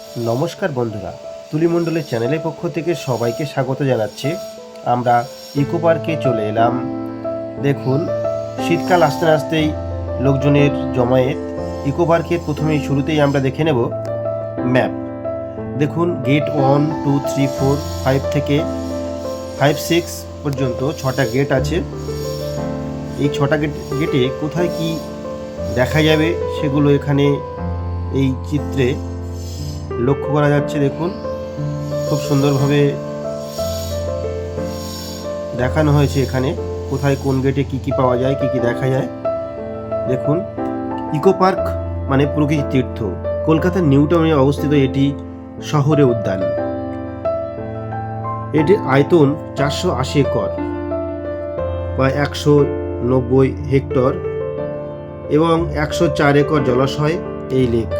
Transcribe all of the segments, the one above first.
নমস্কার বন্ধুরা তুলিমণ্ডলের চ্যানেলের পক্ষ থেকে সবাইকে স্বাগত জানাচ্ছি। আমরা ইকো পার্কে চলে এলাম। দেখুন, শীতকাল আসতে আসতেই লোকজনের জমায়েত ইকো পার্কের প্রথমেই শুরুতেই আমরা দেখে নেব ম্যাপ। দেখুন gate one two three four five থেকে ফাইভ সিক্স পর্যন্ত ছটা গেট আছে। এই ছটা গেট গেটে কোথায় কি দেখা যাবে সেগুলো এখানে এই চিত্রে লক্ষ্য করা যাচ্ছে, দেখুন। খুব সুন্দরভাবে দেখানো হয়েছে এখানে, কোথায় কোন গেটে কি কি পাওয়া যায়, কি কি দেখা যায়। দেখুন, ইকো পার্ক মানে প্রকৃতি তীর্থ। কলকাতার নিউ টাউনে অবস্থিত এটি শহরে উদ্যান। এটির আয়তন চারশো আশি একর বা একশো নব্বই হেক্টর এবং একশো চার একর জলাশয়, এই লেক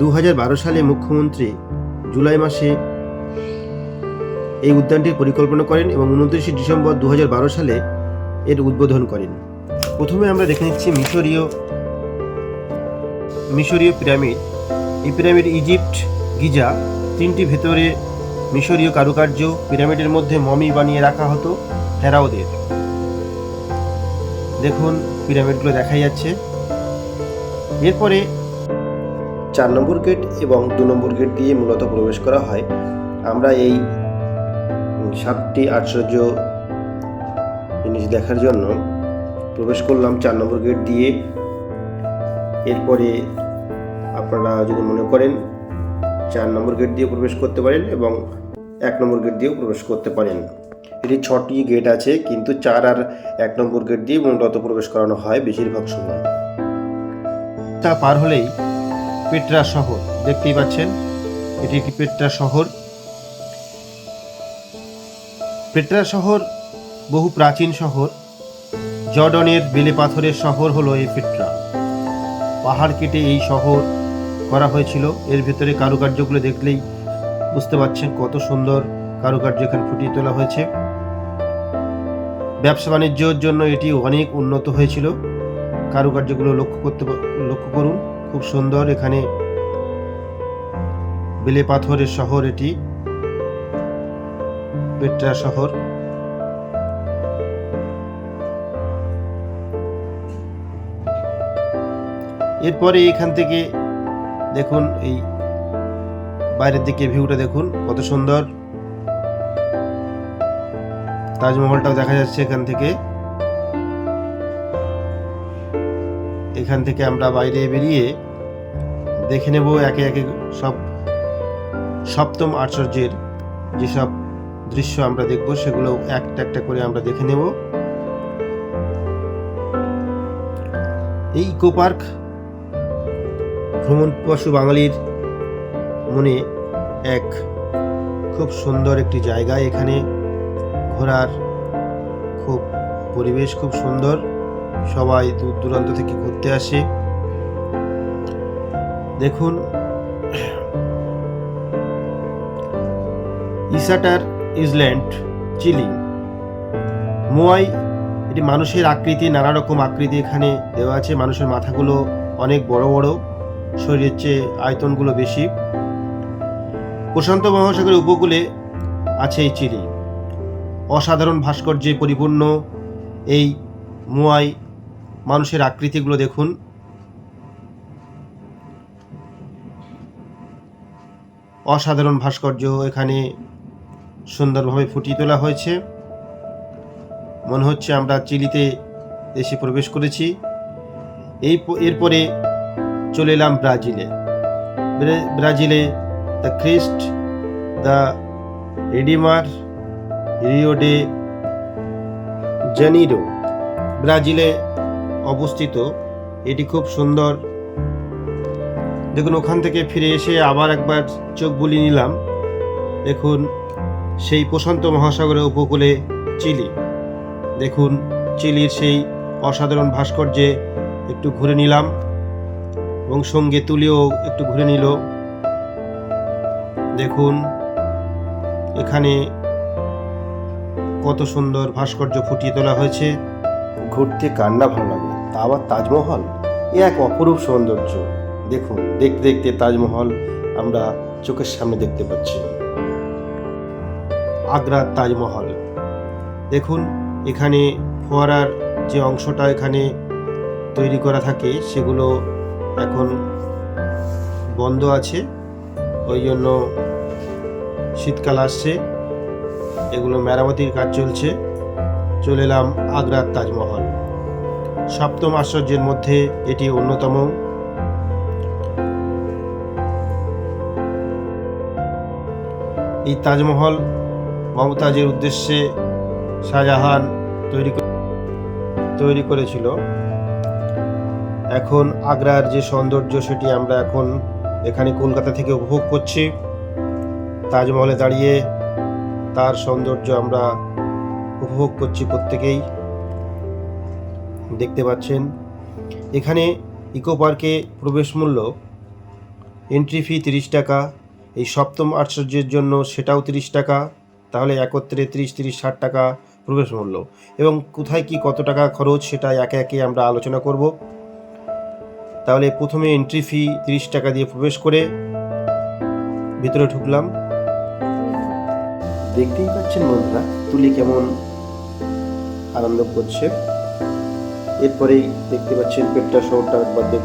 দু হাজার বারো সালে মুখ্যমন্ত্রী জুলাই মাসে এই উদ্যানটির পরিকল্পনা করেন এবং উনত্রিশে ডিসেম্বর দু হাজার বারো সালে এর উদ্বোধন করেন। প্রথমে আমরা দেখে নিচ্ছি মিশরীয় মিশরীয় পিরামিড। এই পিরামিড ইজিপ্ট, গিজা তিনটি ভেতরে মিশরীয় কারুকার্য, পিরামিডের মধ্যে মমি বানিয়ে রাখা হতো ফেরাওদের দেখুন, পিরামিডগুলো দেখা যাচ্ছে। এরপরে চার নম্বর গেট এবং দু নম্বর গেট দিয়ে মূলত প্রবেশ করা হয়। আমরা এই সাতটি আশ্চর্য জিনিস দেখার জন্য প্রবেশ করলাম চার নম্বর গেট দিয়ে। এরপরে আপনারা যদি মনে করেন চার নম্বর গেট দিয়ে প্রবেশ করতে পারেন এবং এক নম্বর গেট দিয়েও প্রবেশ করতে পারেন। এটি ছটি গেট আছে, কিন্তু চার আর এক নম্বর গেট দিয়ে মূলত প্রবেশ করানো হয় বেশিরভাগ সময়। তা পার হলেই পেট্রা শহর, দেখতেই পাচ্ছেন? এটি একটি পেট্রা শহর। পেট্রা শহর বহু প্রাচীন শহর। জর্ডনের বেলে পাথরের শহর হলো এই পেট্রা। পাহাড় কেটে এই শহর করা হয়েছিল। এর ভেতরে কারুকার্যগুলো দেখলেই বুঝতে পারছেন কত সুন্দর কারুকার্য এখানে ফুটিয়ে তোলা হয়েছে। ব্যবসা বাণিজ্যর জন্য এটি অনেক উন্নত হয়েছিল। কারুকার্যগুলো লক্ষ্য করতে লক্ষ্য করুন। খুব সুন্দর এখানে বেলে পাথরের শহর এটি, পেট্রা শহর। এরপরে এখান থেকে দেখুন এই বাইরের দিকে ভিউটা দেখুন, কত সুন্দর। তাজমহলটাও দেখা যাচ্ছে এখান থেকে। এখান থেকে আমরা বাইরে বেরিয়ে দেখে নেব একে একে সব সপ্তম আশ্চর্যের যেসব দৃশ্য আমরা দেখব, সেগুলো একটা একটা করে আমরা দেখে নেব। এই ইকো পার্ক ভ্রমণ পশু বাঙালির মনে এক খুব সুন্দর একটি জায়গা। এখানে ঘোরার খুব পরিবেশ খুব সুন্দর। সবাই দূর দূরান্ত থেকে ঘুরতে আসে। দেখুন, ইসাটার ইসল্যান্ড, চিলি। মোয়াই, এটি মানুষের আকৃতি, নানা রকম আকৃতি এখানে দেওয়া আছে। মানুষের মাথাগুলো অনেক বড় বড়, শরীরের চেয়ে আয়তনগুলো বেশি। প্রশান্ত মহাসাগরের উপকূলে আছে এই চিলি। অসাধারণ ভাস্কর্যে পরিপূর্ণ এই মোয়াই মানুষের আকৃতিগুলো দেখুন। অসাধারণ ভাস্কর্য এখানে সুন্দরভাবে ফুটিয়ে তোলা হয়েছে। মনে হচ্ছে আমরা চিলিতে এসে প্রবেশ করেছি। এই এরপরে চলে এলাম ব্রাজিলে। ব্রা- ব্রাজিলে the Christ the Redeemer, Rio de Janeiro. ব্রাজিলে অবস্থিত। এটি খুব সুন্দর। দেখুন, ওখান থেকে ফিরে এসে আবার একবার চোখ বুলিয়ে নিলাম। দেখুন, সেই প্রশান্ত মহাসাগরের উপকূলে চিলি। দেখুন, চিলির সেই অসাধারণ ভাস্কর্যে একটু ঘুরে নিলাম এবং সঙ্গে তুলিও একটু ঘুরে নিল। দেখুন, এখানে কত সুন্দর ভাস্কর্য ফুটিয়ে তোলা হয়েছে। ঘুরতে কান্না ভালো লাগে? তা আবার তাজমহল? এ এক অপরূপ সৌন্দর্য। দেখুন, দেখতে দেখতে তাজমহল আমরা চোখের সামনে দেখতে পাচ্ছি। আগ্রার তাজমহল। দেখুন, এখানে ফোয়ারার যে অংশটা এখানে তৈরি করা থাকে, সেগুলো এখন বন্ধ আছে। ওই জন্য শীতকাল আসছে। এগুলো মেরামতির কাজ চলছে। চলে এলাম আগ্রার তাজমহল। সপ্তম আশ্চর্যের মধ্যে এটি অন্যতম। এই তাজমহল মমতাজের উদ্দেশ্যে শাহজাহান তৈরি তৈরি করেছিল। এখন আগ্রার যে সৌন্দর্য সেটি আমরা এখন এখানে কলকাতা থেকে উপভোগ করছি। তাজমহলে দাঁড়িয়ে তার সৌন্দর্য আমরা উপভোগ করছি প্রত্যেকেই। দেখতে পাচ্ছেন। এখানে ইকো পার্কে প্রবেশ মূল্য এন্ট্রি ফি তিরিশ টাকা, এই সপ্তম আশ্চর্যের জন্য সেটাও তিরিশ টাকা, তাহলে একত্রে তিরিশ তিরিশ, ষাট টাকা প্রবেশ মূল্য। এবং কোথায় কি কত টাকা খরচ সেটা একে একে আমরা আলোচনা করব। তাহলে প্রথমে এন্ট্রি ফি তিরিশ টাকা দিয়ে প্রবেশ করে ভিতরে ঢুকলাম। দেখতেই পাচ্ছেন বন্ধুরা, তুলি কেমন আনন্দ করছে। এরপরেই দেখতে পাচ্ছেন পেট্রা শহরটা একবার দেখ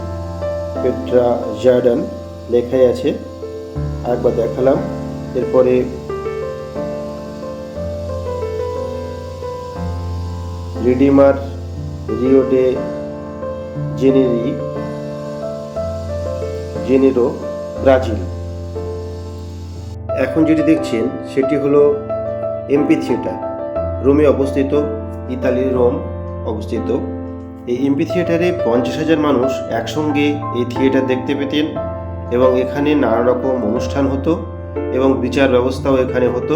পেট্রা জার্ডান লেখাই আছে। আরেকবার দেখালাম। এরপরে Redeemer Rio de জেনেরি Janeiro Brazil. এখন যেটি দেখছেন, সেটি হলো এমপি থিয়েটার। রোমে অবস্থিত ইতালির রোম অবস্থিত। এই এমপি থিয়েটারে পঞ্চাশ হাজার মানুষ একসঙ্গে এই থিয়েটার দেখতে পেতেন এবং এখানে নানা রকম অনুষ্ঠান হতো এবং বিচার ব্যবস্থাও এখানে হতো।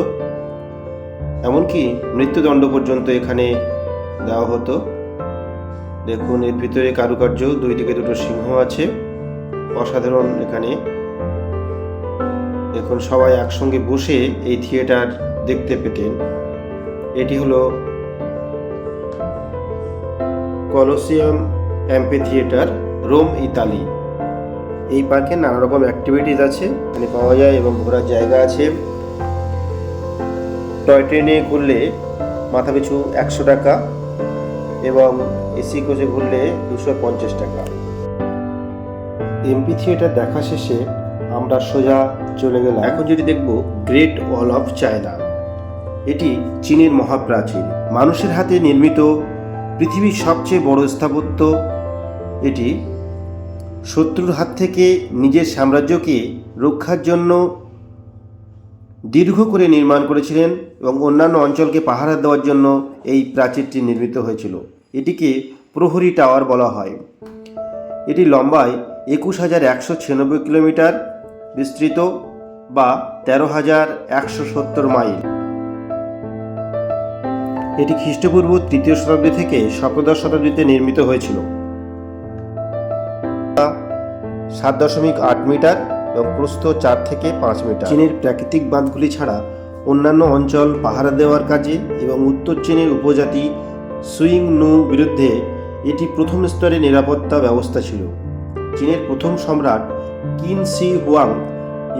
এমনকি মৃত্যুদণ্ড পর্যন্ত এখানে দেওয়া হতো। দেখুন, এর ভিতরে কারুকার্য, দুই দিকে দুটো সিংহ আছে, অসাধারণ এখানে। দেখুন, সবাই একসঙ্গে বসে এই থিয়েটার দেখতে পেতেন। এটি হলো Colosseum amphitheatre Rome, Italy. এই পার্কে নানা রকম অ্যাক্টিভিটিস আছে, এখানে পাওয়া যায় এবং ঘোরার জায়গা আছে। টয় ট্রেনে ঘুরলে মাথাপিছু একশো টাকা এবং এসি কোচে ঘুরলে দুশো পঞ্চাশ টাকা। এমপি থিয়েটার দেখা শেষে আমরা সোজা চলে গেলাম। এখন যদি দেখব গ্রেট ওয়াল অফ চায়না এটি চীনের মহাপ্রাচীর মানুষের হাতে নির্মিত পৃথিবীর সবচেয়ে বড় স্থাপত্য এটি শত্রুর হাত থেকে নিজের সাম্রাজ্যকে রক্ষার জন্য দীর্ঘ করে নির্মাণ করেছিলেন এবং অন্যান্য অঞ্চলকে পাহারা দেওয়ার জন্য এই প্রাচীরটি নির্মিত হয়েছিল। এটিকে প্রহরী টাওয়ার বলা হয়। এটি লম্বায় একুশ হাজার একশো ছিয়ানব্বই কিলোমিটার বিস্তৃত বা তেরো হাজার একশো সত্তর মাইল। এটি খ্রিস্টপূর্ব তৃতীয় শতাব্দী থেকে সপ্তদশ শতাব্দীতে নির্মিত হয়েছিল। সাত দশমিক আট মিটার এবং প্রস্থ চার থেকে পাঁচ মিটার। চীনের প্রাকৃতিক বাঁধগুলি ছাড়া অন্যান্য অঞ্চল, পাহারা দেওয়ার কাজে এবং উত্তর চীনের উপজাতি সুইং নু বিরুদ্ধে এটি প্রথম স্তরে নিরাপত্তা ব্যবস্থা ছিল। চীনের প্রথম সম্রাট কিন সি হুয়াং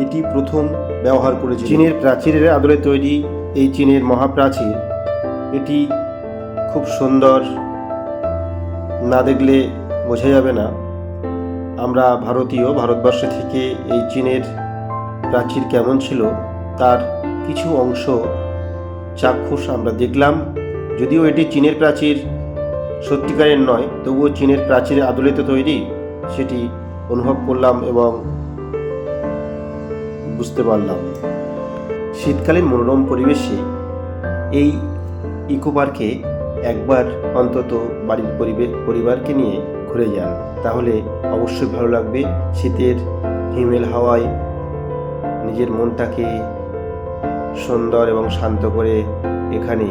এটি প্রথম ব্যবহার করেছিল চীনের প্রাচীরের আদলে তৈরি এই চীনের মহাপ্রাচীর এটি খুব সুন্দর না দেখলে বোঝা যাবে না। আমরা ভারতীয়, ভারতবর্ষ থেকে এই চীনের প্রাচীর কেমন ছিল, তার কিছু অংশ চাক্ষুষ আমরা দেখলাম। যদিও এটি চীনের প্রাচীর সত্যিকারের নয়, তবুও চীনের প্রাচীরের আদলিত তৈরি, সেটি অনুভব করলাম এবং বুঝতে পারলাম। শীতকালীন মনোরম পরিবেশে এই ইকো পার্কে একবার অন্তত বাড়ির পরিবেশ পরিবারকে নিয়ে ঘুরে যান। তাহলে অবশ্যই ভালো লাগবে শীতের হিমেল হাওয়ায় নিজের মনটাকে সুন্দর এবং শান্ত করে এখানে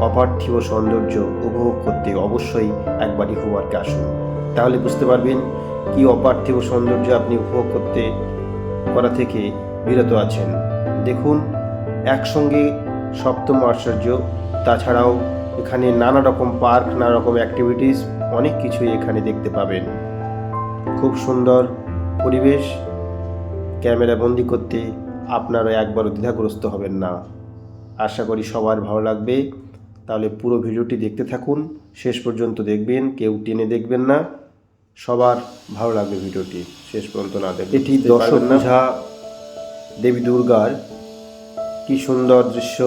অপার্থিব সৌন্দর্য উপভোগ করতে অবশ্যই একবার ইকো পার্কে আসুন। তাহলে বুঝতে পারবেন কি অপার্থিব সৌন্দর্য আপনি উপভোগ করতে, করা থেকে বিরত আছেন। দেখুন, একসঙ্গে সপ্তম আশ্চর্য তাছাড়াও এখানে নানা রকম পার্ক নানা রকম অ্যাক্টিভিটিস অনেক কিছুই এখানে দেখতে পাবেন। খুব সুন্দর পরিবেশ। ক্যামেরা বন্দি করতে আপনারা একবারও দ্বিধাগ্রস্ত হবেন না। আশা করি সবার ভালো লাগবে। তাহলে পুরো ভিডিওটি দেখতে থাকুন। শেষ পর্যন্ত দেখবেন কেউ টেনে দেখবেন না। সবার ভালো লাগবে ভিডিওটি। শেষ পর্যন্ত না দেখে এটি দর্শক বোঝা দেবী দুর্গার কি সুন্দর দৃশ্য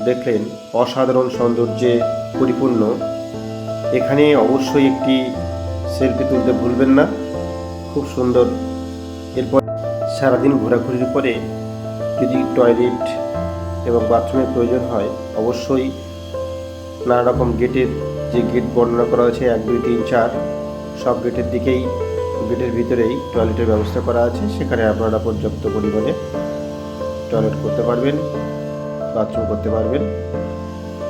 দেখলেন অসাধারণ সৌন্দর্যে পরিপূর্ণ। এখানে অবশ্যই একটি সেলফি তুলতে ভুলবেন না। খুব সুন্দর। এরপর সারাদিন ঘোরাঘুরির পরে যদি টয়লেট এবং বাথরুমের প্রয়োজন হয়, অবশ্যই নানা রকম গেটের যে গেট বর্ণনা করা হয়েছে, এক, দুই, তিন, চার, সব গেটের দিকেই গেটের ভিতরেই টয়লেটের ব্যবস্থা করা আছে। সেখানে আপনারা পর্যাপ্ত পরিমাণে টয়লেট করতে পারবেন। বাথরুম করতে পারবেন।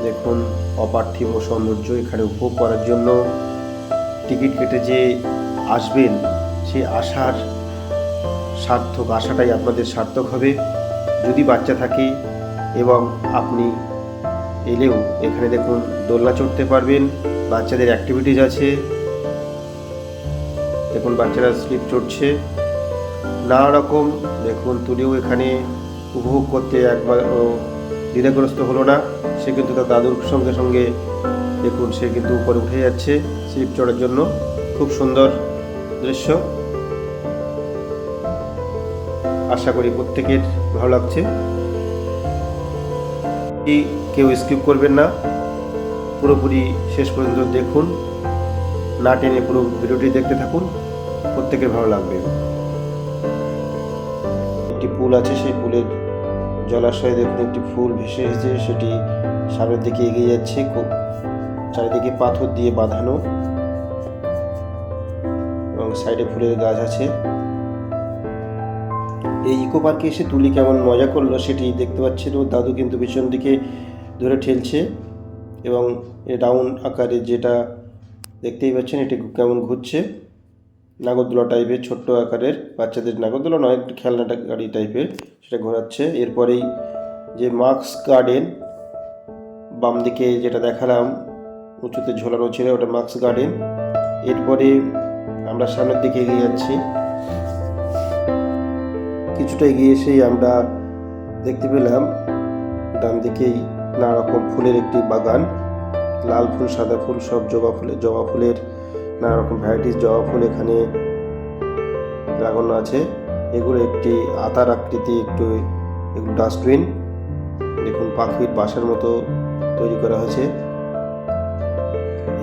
দেখুন অপার্থিব সৌন্দর্য এখানে উপভোগ করার জন্য টিকিট কেটে যে আসবেন সেই আশার সার্থক, আশাটাই আপনাদের সার্থক হবে। যদি বাচ্চা থাকে এবং আপনি এলেও এখানে দেখুন দোলনা চড়তে পারবেন, বাচ্চাদের অ্যাক্টিভিটিজ আছে। দেখুন, বাচ্চারা স্লিপ চড়ছে। নানা রকম, দেখুন, তুলিও এখানে উপভোগ করতে একবার দ্বিধাগ্রস্ত হলো না। সে কিন্তু তার দাদুর সঙ্গে সঙ্গে দেখুন সে কিন্তু উপরে উঠে যাচ্ছে স্লিপ চড়ার জন্য। খুব সুন্দর দৃশ্য। আশা করি প্রত্যেকের ভালো লাগছে। কেউ স্কিপ করবেন না। পুরোপুরি শেষ পর্যন্ত দেখুন। না টেনে পুরো ভিডিওটি দেখতে থাকুন। প্রত্যেকের ভালো লাগবে। একটি পুল আছে, সেই পুলের জলাশয়ে দেখুন একটি ফুল ভেসে এসেছে, সেটি সামনের দিকে এগিয়ে যাচ্ছে, খুব চারিদিকে পাথর দিয়ে বাঁধানো এবং সাইডে ফুলের গাছ আছে। এই ইকো পার্কে এসে তুলি কেমন মজা করল সেটি দেখতে পাচ্ছেন ও দাদু কিন্তু পিছন দিকে ধরে ঠেলছে এবং রাউন্ড আকারে যেটা দেখতেই পাচ্ছেন এটি কেমন ঘুরছে। নাগরদোলা টাইপের ছোট্ট আকারের বাচ্চাদের নাগরদোলা নয়, একটু খেলনাটা গাড়ি টাইপের সেটা ঘোরাচ্ছে। এরপরেই যে মার্কস গার্ডেন, বাম দিকে যেটা দেখালাম, উঁচুতে ঝোলানো ছিল ওটা মার্কস গার্ডেন। এরপরে আমরা সামনের দিকে এগিয়ে যাচ্ছি। কিছুটা এগিয়ে এসেই আমরা দেখতে পেলাম, ডান দিকেই নানা রকম ফুলের একটি বাগান। লাল ফুল, সাদা ফুল, সব জবা ফুলের জবা ফুলের নানা রকম ভ্যারাইটিস জবা ফুল এখানে লাগানো আছে। এগুলো একটি আতার আকৃতি, একটু এগুলো ডাস্টবিন দেখুন পাখির বাসার মতো তৈরি করা হয়েছে।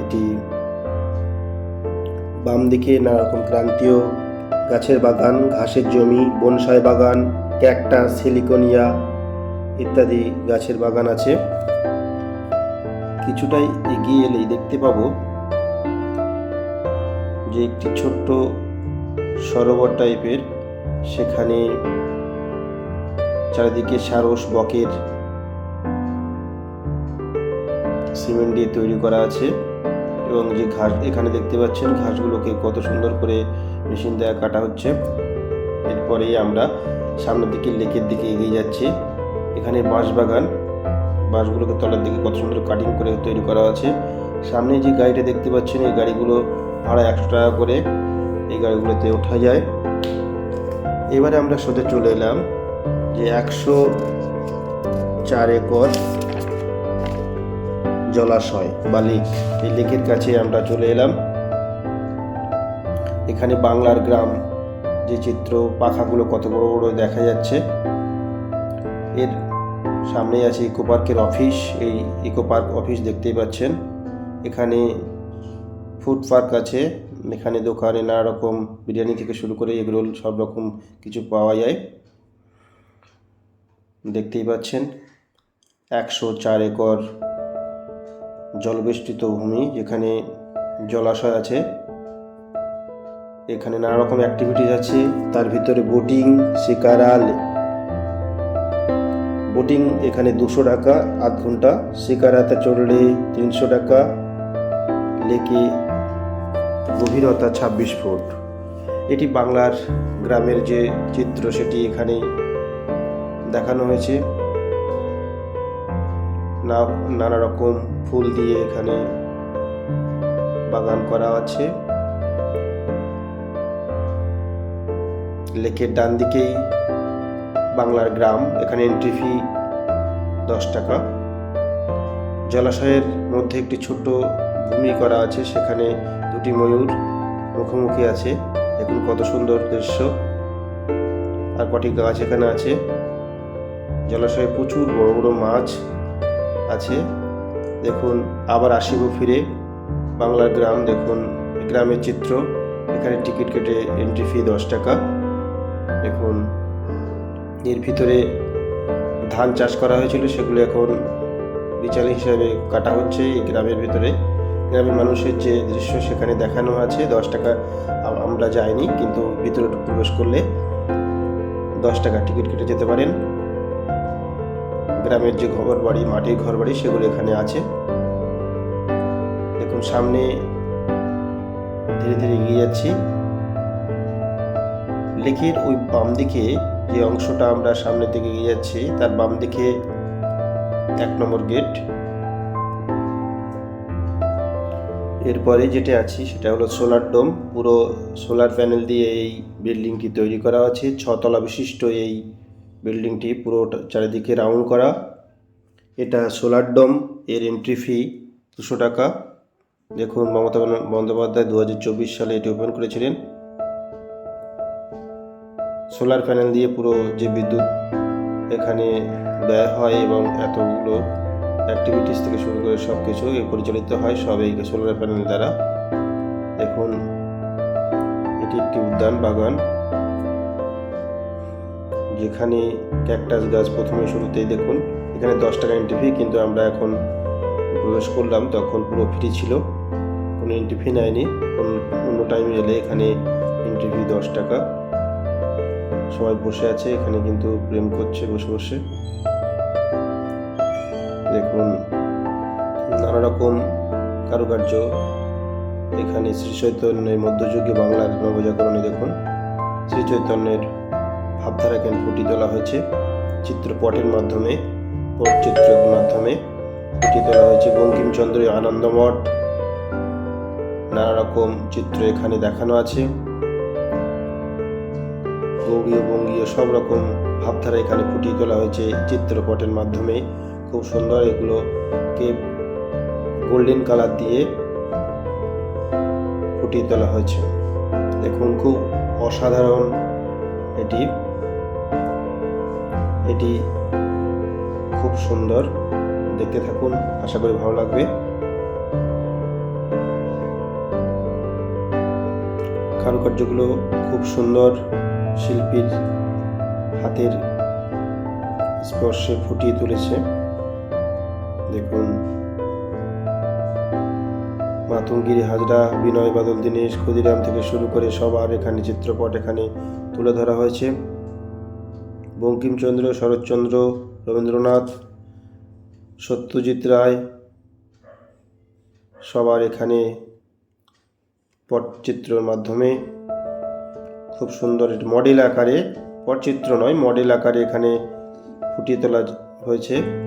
এটি বাম দিকে নানা রকম ক্রান্তীয় গাছের বাগান, ঘাসের জমি, বনসাই বাগান, ক্যাকটাস, সিলিকোনিয়া ইত্যাদি গাছের বাগান আছে। কিছুটাই এগিয়ে এলেই দেখতে পাবো। যে একটি ছোট্ট সরোবর টাইপের, সেখানে চারিদিকে সারস বকের সিমেন্ট দিয়ে তৈরি করা আছে এবং যে ঘাস, এখানে দেখতে পাচ্ছেন ঘাসগুলোকে কত সুন্দর করে মেশিন দেওয়া কাটা হচ্ছে। এরপরেই আমরা সামনের দিকে, লেকের দিকে এগিয়ে যাচ্ছি। এখানে বাঁশ বাগান, বাঁশগুলোকে তলার দিকে কত সুন্দর কাটিং করে তৈরি করা আছে। সামনে যে গাড়িটা দেখতে পাচ্ছেন, এই গাড়িগুলো ভাড়া একশো টাকা করে এই গাড়িগুলোতে ওঠা যায়। এবারে আমরা সোজা চলে এলাম যে একশো চার একর জলাশয় বা লেক। এই লেকের কাছে আমরা চলে এলাম। এখানে বাংলার গ্রাম যে চিত্র, পাখাগুলো কত বড় বড় দেখা যাচ্ছে। এর সামনে আছে ইকো পার্কের অফিস। এই ইকো পার্ক অফিস দেখতেই পাচ্ছেন। এখানে ফুড পার্ক আছে। এখানে দোকানে নানা রকম বিরিয়ানি থেকে শুরু করে এগরোল সব রকম কিছু পাওয়া যায়। দেখতেই পাচ্ছেন, একশো চার একর জলবেষ্টিত ভূমি, যেখানে জলাশয় আছে। এখানে নানা রকম অ্যাক্টিভিটিস আছে। তার ভিতরে বোটিং শিকারা বোটিং এখানে দুশো টাকা আধ ঘণ্টা শিকারাতে চড়লে তিনশো টাকা। লেকে গভীরতা ছাব্বিশ ফুট। এটি বাংলার গ্রামের যে চিত্র, সেটি এখানে দেখানো হয়েছে। না, নানা রকম ফুল দিয়ে এখানে বাগান করা আছে। লেকের ডান দিকেই বাংলার গ্রাম, এখানে এন্ট্রি ফি দশ টাকা। জলাশয়ের মধ্যে একটি ছোট্ট ভূমি করা আছে, সেখানে দুটি ময়ূর মুখোমুখি আছে। দেখুন কত সুন্দর দৃশ্য। আর কটি গাছ এখানে আছে। জলাশয়ে প্রচুর বড় বড় মাছ আছে। দেখুন, আবার আসিব ফিরে। বাংলার গ্রাম, দেখুন, গ্রামের চিত্র। এখানে টিকিট কেটে এন্ট্রি ফি দশ টাকা। দেখুন, এর ভিতরে ধান চাষ করা হয়েছিল, সেগুলো এখন বিচার হিসাবে কাটা হচ্ছে এই গ্রামের ভিতরে। গ্রামের মানুষের যে দৃশ্য সেখানে দেখানো আছে, দশ টাকা আমরা যাইনি, কিন্তু ভিতরে প্রবেশ করলে দশ টাকা টিকিট কেটে যেতে পারেন। গ্রামের যে ঘর বাড়ি, মাটির ঘর বাড়ি, সেগুলো এখানে আছে। দেখুন, সামনে ধীরে ধীরে এগিয়ে যাচ্ছি। লেকের ওই বাম দিকে যে অংশটা আমরা সামনের দিকে এগিয়ে যাচ্ছি, তার বাম দিকে এক নম্বর গেট। এরপরে যেটা আছি, সেটা হলো সোলার ডোম। পুরো সোলার প্যানেল দিয়ে এই বিল্ডিংটি তৈরি করা আছে। ছতলা বিশিষ্ট এই বিল্ডিংটি পুরো চারিদিকে রাউন্ড করা। এটা সোলার ডোম, এর এন্ট্রি ফি দুশো টাকা। দেখুন, মমতা বন্দ্যোপাধ্যায় দু চব্বিশ সালে এটি ওপেন করেছিলেন। সোলার প্যানেল দিয়ে পুরো যে বিদ্যুৎ এখানে ব্যয় হয় এবং এতগুলো অ্যাক্টিভিটিস থেকে শুরু করে সব কিছু পরিচালিত হয় সব এই সোলার প্যানেল দ্বারা। দেখুন, এটি একটি উদ্যান বাগান। যেখানে ক্যাকটাস গাছ প্রথমে শুরুতেই দেখুন, এখানে দশ টাকা এন্ট্রি ফি কিন্তু আমরা এখন প্রবেশ করলাম, তখন পুরো ফ্রি ছিল। কোনো এন্ট্রি ফি নেয়নি অন্য টাইমে এলে এখানে এন্ট্রি ফি দশ টাকা। সবাই বসে আছে, এখানে কিন্তু প্রেম করছে, বসে বসে। দেখুন, নানা রকম কারুকার্য এখানে শ্রী চৈতন্যের মধ্যযুগীয় বাংলার নবজাগরণে দেখুন। শ্রী চৈতন্যের ভাবধারা জ্ঞান ফুটিয়ে তোলা হয়েছে? চিত্রপটের মাধ্যমে পটচিত্রের মাধ্যমে ফুটিয়ে তোলা হয়েছে। বঙ্কিমচন্দ্রের আনন্দমঠ, নানা রকম চিত্র এখানে দেখানো আছে। গৌড়ীয় বঙ্গীয় সব রকম ভাবধারা এখানে ফুটিয়ে তোলা হয়েছে। চিত্রপটের মাধ্যমে খুব সুন্দর এগুলোকে গোল্ডেন কালার দিয়ে ফুটিয়ে তোলা হয়েছে। দেখুন, খুব অসাধারণ এটি। এটি খুব সুন্দর। দেখতে থাকুন, আশা করি ভালো লাগবে। কারুকার্যগুলো খুব সুন্দর শিল্পীর হাতের স্পর্শে ফুটিয়ে তুলেছে। দেখুন। মাতঙ্গিরি হাজরা, বিনয় বাদল, দীনেশ ক্ষুদিরাম থেকে শুরু করে সবার এখানে চিত্রপট এখানে তুলে ধরা হয়েছে। বঙ্কিমচন্দ্র, শরৎচন্দ্র, রবীন্দ্রনাথ, সত্যজিৎ রায় সবার এখানে পটচিত্রের মাধ্যমে। খুব সুন্দর মডেল আকারে, পটচিত্র নয়, মডেল আকারে এখানে ফুটিয়ে তোলা হয়েছে।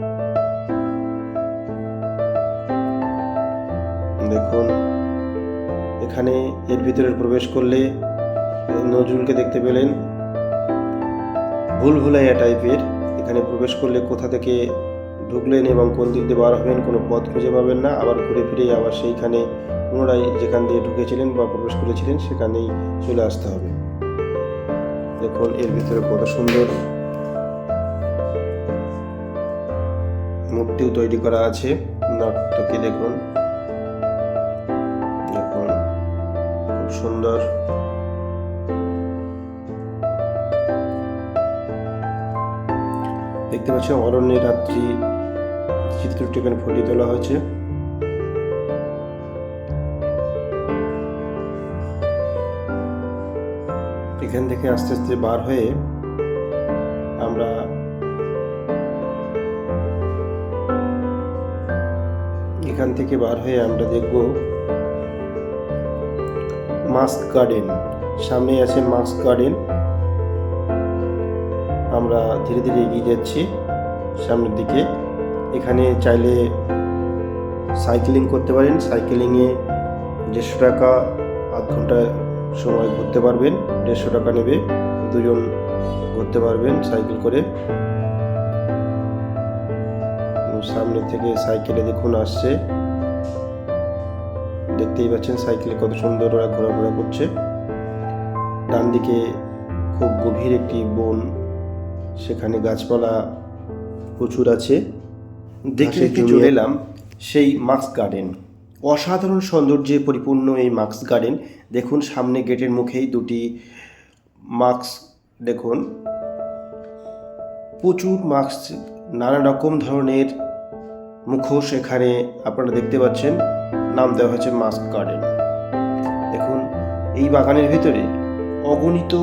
এখানে এর ভিতরে প্রবেশ করলে নজরুলকে দেখতে পেলেন। ভুল ভুলাইয়া টাইপের। এখানে প্রবেশ করলে কোথা থেকে ঢুকলেন এবং কোন দিক দিয়ে বার হবেন কোনো পথ খুঁজে পাবেন না। আবার ঘুরে ফিরে আবার সেইখানে পুনরায় যেখান দিয়ে ঢুকেছিলেন বা প্রবেশ করেছিলেন সেখানেই চলে আসতে হবে। দেখুন, এর ভিতরে কত সুন্দর মূর্তিও তৈরি করা আছে। নর্তকী দেখুন। পাচ্ছি অরণ্যের রাত্রি চিত্রটি এখানে ফুটিয়ে তোলা হয়েছে। এখান থেকে আস্তে আস্তে বার হয়ে আমরা এখান থেকে বার হয়ে আমরা দেখব মাস্ক গার্ডেন। সামনে আছে মাস্ক গার্ডেন। আমরা ধীরে ধীরে এগিয়ে যাচ্ছি। সামনের দিকে। এখানে চাইলে সাইকেলিং করতে পারেন। সাইকেলিংয়ে দেড়শো টাকা, আধ ঘণ্টা সময় ঘুরতে পারবেন। দেড়শো টাকা নেবে, দুজন ঘুরতে পারবেন সাইকেল করে। সামনে থেকে সাইকেলে দেখুন আসছে। দেখতেই পাচ্ছেন সাইকেলে কত সুন্দর ওরা ঘোরাফেরা করছে। ডান দিকে খুব গভীর একটি বন। সেখানে গাছপালা প্রচুর আছে। দেখে দেখে চলে এলাম সেই মাক্স গার্ডেন। অসাধারণ সৌন্দর্যে পরিপূর্ণ এই মাক্স গার্ডেন। দেখুন সামনে গেটের মুখেই দুটি মাক্স দেখুন। প্রচুর মাস্ক নানা রকম ধরনের মুখোশ এখানে আপনারা দেখতে পাচ্ছেন। নাম দেওয়া হয়েছে মাস্ক গার্ডেন। দেখুন এই বাগানের ভিতরে অগণিত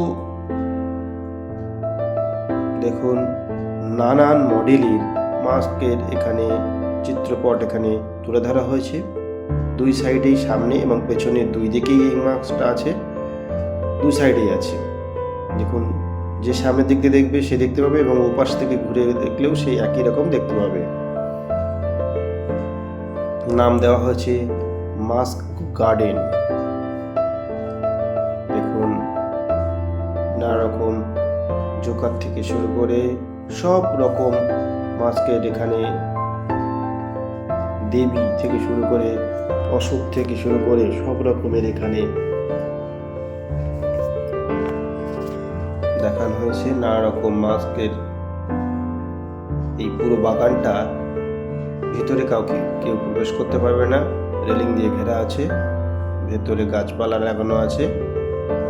দেখুন নানান মডেলের মাস্কের এখানে চিত্রপট এখানে তুলে ধরা হয়েছে। দুই সাইডেই সামনে এবং পেছনের দুই দিকেই এই মাস্কটা আছে, দুই সাইডেই আছে। দেখুন, যে সামনের দিক দিয়ে দেখবে সে দেখতে পাবে এবং ওপাশ থেকে ঘুরে দেখলেও সেই একই রকম দেখতে পাবে। নাম দেওয়া হয়েছে মাস্ক গার্ডেন। দেখুন, নানা রকম জোকার থেকে শুরু করে সব রকম মাস্কের এখানে দেবী থেকে শুরু করে অশোক থেকে শুরু করে সব রকমের এখানে দেখানো হয়েছে নানা রকম মাস্কের। এই পুরো বাগানটা ভিতরে কাউকে কেউ প্রবেশ করতে পারবে না। রেলিং দিয়ে ঘেরা আছে। ভেতরে গাছপালা লাগানো আছে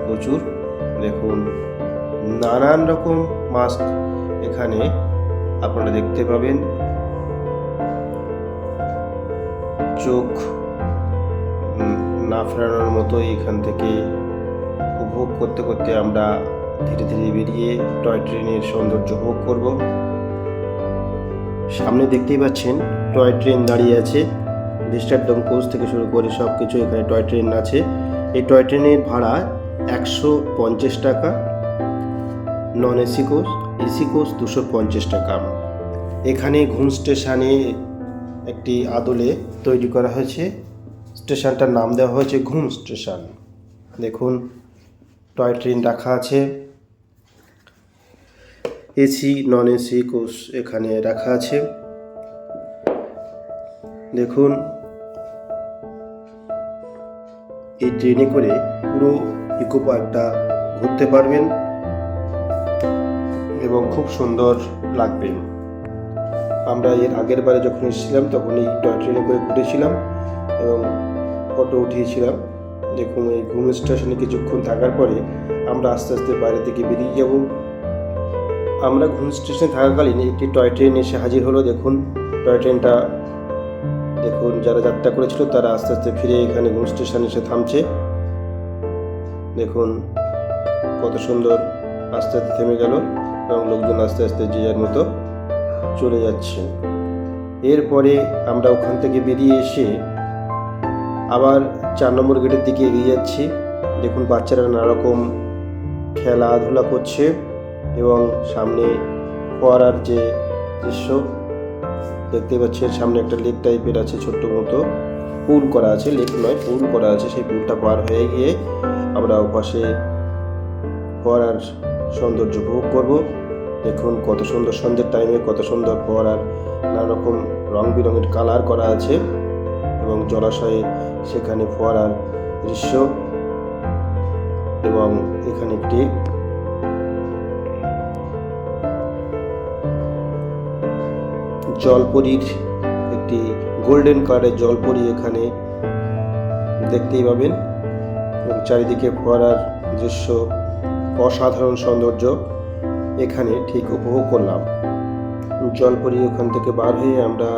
প্রচুর। দেখুন, নানান রকম মাস্ক এখানে আপনারা দেখতে পাবেন চোখ না ফেরানোর মতোই এখান থেকে উপভোগ করতে করতে আমরা ধীরে ধীরে বেরিয়ে টয় ট্রেনের সৌন্দর্য উপভোগ করব। সামনে দেখতেই পাচ্ছেন টয় ট্রেন দাঁড়িয়ে আছে। ডিস্টারডম কোচ থেকে শুরু করে সব কিছু এখানে টয় ট্রেন আছে। এই টয় ট্রেনের ভাড়া একশো পঞ্চাশ টাকা। Non AC coach AC coach দুশো পঞ্চাশ টাকা। এখানে ঘুম স্টেশনে একটি আদলে তৈরি করা হয়েছে। স্টেশনটার নাম দেওয়া হয়েছে ঘুম স্টেশন। দেখুন, টয় ট্রেন রাখা আছে। এসি নন এসি কোচ এখানে রাখা আছে। দেখুন, এই ট্রেনে করে পুরো ইকো পার্কটা ঘুরতে পারবেন। এবং খুব সুন্দর লাগবে। আমরা এর আগের বারে যখন এসেছিলাম তখন এই টয় ট্রেনে করে ঘুরেছিলাম এবং ফটো উঠিয়েছিলাম। দেখুন, এই ঘুম স্টেশনে কিছুক্ষণ থাকার পরে আমরা আস্তে আস্তে বাইরে থেকে বেরিয়ে যাব। আমরা ঘুম স্টেশনে থাকাকালীন একটি টয় ট্রেন এসে হাজির হলো। দেখুন, টয় ট্রেনটা, দেখুন, যারা যাত্রা করেছিল, তারা আস্তে আস্তে ফিরে এখানে ঘুম স্টেশনে এসে থামছে। দেখুন, কত সুন্দর আস্তে আস্তে থেমে গেল। এবং লোকজন আস্তে আস্তে যে যার মতো চলে যাচ্ছে। এরপরে আমরা ওখান থেকে বেরিয়ে এসে আবার চার নম্বর গেটের দিকে এগিয়ে যাচ্ছি। দেখুন বাচ্চারা নানারকম খেলাধুলা করছে এবং সামনে ফোয়ারার যে দৃশ্য দেখতে পাচ্ছেন, সামনে একটা লেক টাইপের আছে ছোট্ট মতো। পুল করা আছে লেক নয়, পুল করা আছে। সেই পুলটা পার হয়ে গিয়ে আমরা ওপাশে ফোয়ারার সৌন্দর্য উপভোগ করব। দেখুন কত সুন্দর সন্ধ্যের টাইমে কত সুন্দর ফোয়ারার নানা রকম রং বেরঙের কালার করা আছে এবং জলাশয়ে সেখানে ফোয়ারার দৃশ্য এবং এখানে একটি জলপরীর, একটি গোল্ডেন কালারের জলপরি এখানে দেখতেই পাবেন। এবং চারিদিকে ফোয়ারার দৃশ্য, অসাধারণ সৌন্দর্য। এখানে ঠিক উপভোগ করলাম। জলপরি ওখান থেকে বার হয়ে আমরা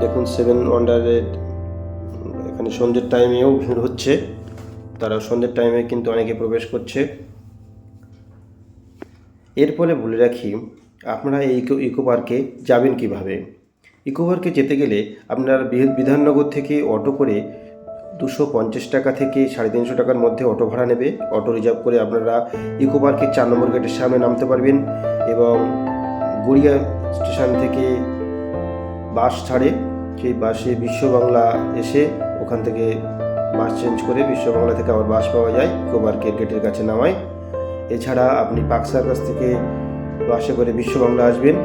দেখুন সেভেন ওয়ান্ডারের এখানে সন্ধ্যের টাইমেও ভিড় হচ্ছে। তারা সন্ধ্যের টাইমে কিন্তু অনেকে প্রবেশ করছে। এরপরে বলে রাখি, আপনারা এই ইকো ইকো পার্কে যাবেন কীভাবে? ইকো পার্কে যেতে গেলে আপনারা বিধাননগর থেকে অটো করে দুশো পঞ্চাশ টাকা থেকে সাড়ে তিনশো টাকার মধ্যে অটো ভাড়া নেবে। অটো রিজার্ভ করে আপনারা ইকো পার্কের চার নম্বর গেটের সামনে নামতে পারবেন এবং গড়িয়া স্টেশন থেকে বাস ছাড়ে। সেই বাসে বিশ্ব বাংলা এসে ওখান থেকে বাস চেঞ্জ করে বিশ্ব বাংলা থেকে আবার বাস পাওয়া যায় ইকো পার্কের গেটের কাছে নামায়। এছাড়া আপনি পাকসার কাছ থেকে বাসে করে বিশ্ববাংলা আসবেন।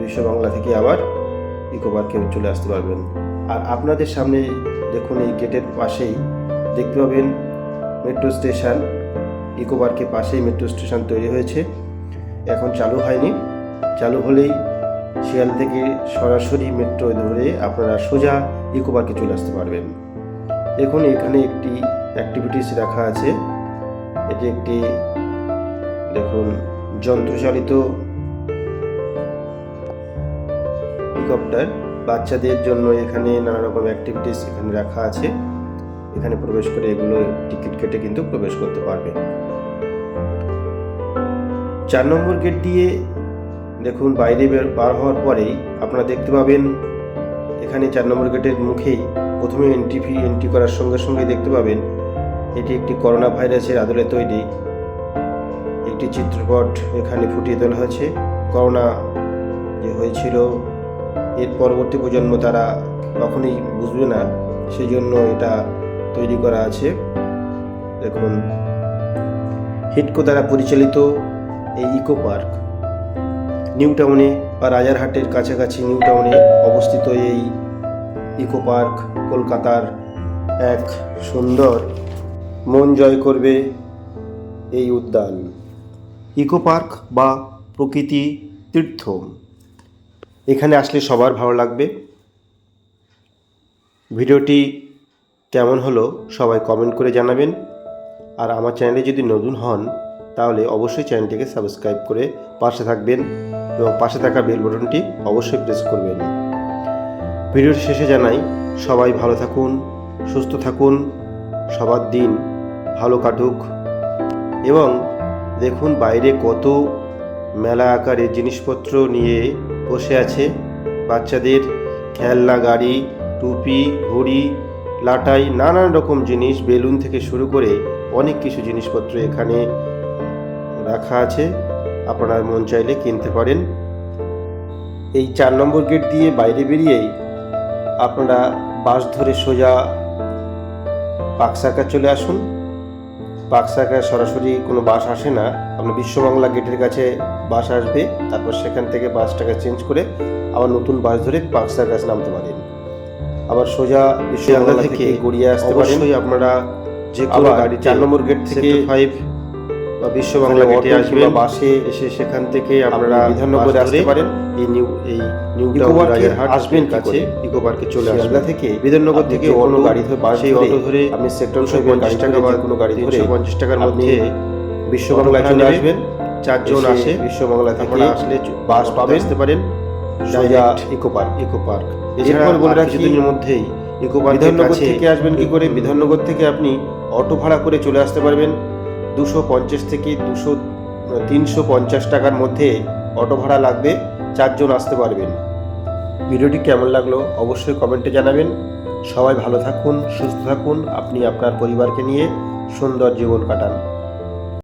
বিশ্ববাংলা থেকে আবার ইকো পার্কে চলে আসতে পারবেন। আর আপনাদের সামনে দেখুন এই গেটের পাশেই, দেখতে পাবেন মেট্রো স্টেশন ইকো পার্কের পাশেই মেট্রো স্টেশন তৈরি হয়েছে। এখন চালু হয়নি। চালু হলেই শিয়াল থেকে সরাসরি মেট্রো ধরে আপনারা সোজা ইকো পার্কে চলে আসতে পারবেন। দেখুন এখানে একটি অ্যাক্টিভিটিস রাখা আছে। এটি একটি, দেখুন, যন্ত্রচালিত হেলিকপ্টার বাচ্চাদের জন্য এখানে নানা রকম অ্যাক্টিভিটিস এখানে রাখা আছে। এখানে প্রবেশ করে এগুলো টিকিট কেটে কিন্তু প্রবেশ করতে পারবে। চার নম্বর গেট দিয়ে দেখুন বাইরে বের হওয়ার পরেই আপনারা দেখতে পাবেন, এখানে চার নম্বর গেটের মুখেই প্রথমে এন্ট্রি ফি এন্ট্রি করার সঙ্গে সঙ্গে দেখতে পাবেন, এটি একটি করোনা ভাইরাসের আদলে তৈরি। একটি চিত্রপট এখানে ফুটিয়ে তোলা হয়েছে। করোনা যে হয়েছিল এর পরবর্তী প্রজন্ম তারা কখনোই বুঝবে না। সেই জন্য এটা তৈরি করা আছে। দেখুন, হিটকো দ্বারা পরিচালিত এই ইকো পার্ক। নিউ টাউনে বা রাজারহাটের কাছাকাছি নিউ টাউনে অবস্থিত এই ইকো পার্ক কলকাতার এক সুন্দর মন জয় করবে এই উদ্যান। ইকো পার্ক বা প্রকৃতি তীর্থ এখানে আসলে সবার ভালো লাগবে। ভিডিওটি কেমন হলো সবাই কমেন্ট করে জানাবেন। আর আমার চ্যানেলে যদি নতুন হন, তাহলে অবশ্যই চ্যানেলটিকে সাবস্ক্রাইব করে পাশে থাকবেন এবং পাশে থাকা বেল বাটনটি অবশ্যই প্রেস করবেন। ভিডিওটি শেষে জানাই, সবাই ভালো থাকুন, সুস্থ থাকুন, সবার দিন ভালো কাটুক। এবং দেখুন বাইরে কত মেলা আকারের জিনিসপত্র নিয়ে বসে আছে। বাচ্চাদের খেলনা, গাড়ি, টুপি, ঘড়ি, লাটাই, নানান রকম জিনিস, বেলুন থেকে শুরু করে অনেক কিছু জিনিসপত্র এখানে রাখা আছে। আপনারা মন চাইলে কিনতে পারেন। এই চার নম্বর গেট দিয়ে বাইরে বেরিয়েই আপনারা বাস ধরে সোজা পাকসাকা চলে আসুন। পাকসাকায় সরাসরি কোনো বাস আসে না। আপনার বিশ্ববাংলা গেটের কাছে বাস আসবে তারপর সেখান থেকে বাসটাকে চেঞ্জ করে আবার নতুন বাস ধরে পাকসার কাছে নামতে পারেন। আবার সোজা বিশ্ববাংলা থেকে গড়িয়ে আসতে পারেন। আপনারা যে কোনো গাড়ি চার নম্বর গেট থেকে ফাইভ বা বিশ্ববাংলা গেটে আসবে বাসে এসে সেখান থেকে আপনারা বিধাননগরে আসতে পারেন। এই নিউ এই নিউ টাউন রাজারহাট আসবেন কাছে ইকো পার্কে চলে আসবেন। থেকে বিধাননগর থেকে অন্য গাড়ি ধরে বাসে অটো ধরে আপনি সেক্টর পঞ্চাশ টাকা বা কোনো গাড়ি ধরে পঞ্চাশ টাকার মধ্যে বিশ্ববাংলায় চলে আসবেন। চারজন আসে। বিশ্ববাংলা থেকে আসলে বাস পাবে আসতে পারেন। সোজা ইকো পার্ক ইকো পার্ক এছাড়া বলে রাখি কিছুদিনের মধ্যেই ইকো পার্ক বিধাননগর থেকে আসবেন কি করে? বিধাননগর থেকে আপনি অটো ভাড়া করে চলে আসতে পারবেন। দুশো পঞ্চাশ থেকে দুশো তিনশো পঞ্চাশ টাকার মধ্যে অটো ভাড়া লাগবে। চারজন আসতে পারবেন। ভিডিওটি কেমন লাগল অবশ্যই কমেন্টে জানাবেন। সবাই ভালো থাকুন সুস্থ থাকুন। আপনি আপনার পরিবারকে নিয়ে সুন্দর জীবন কাটান।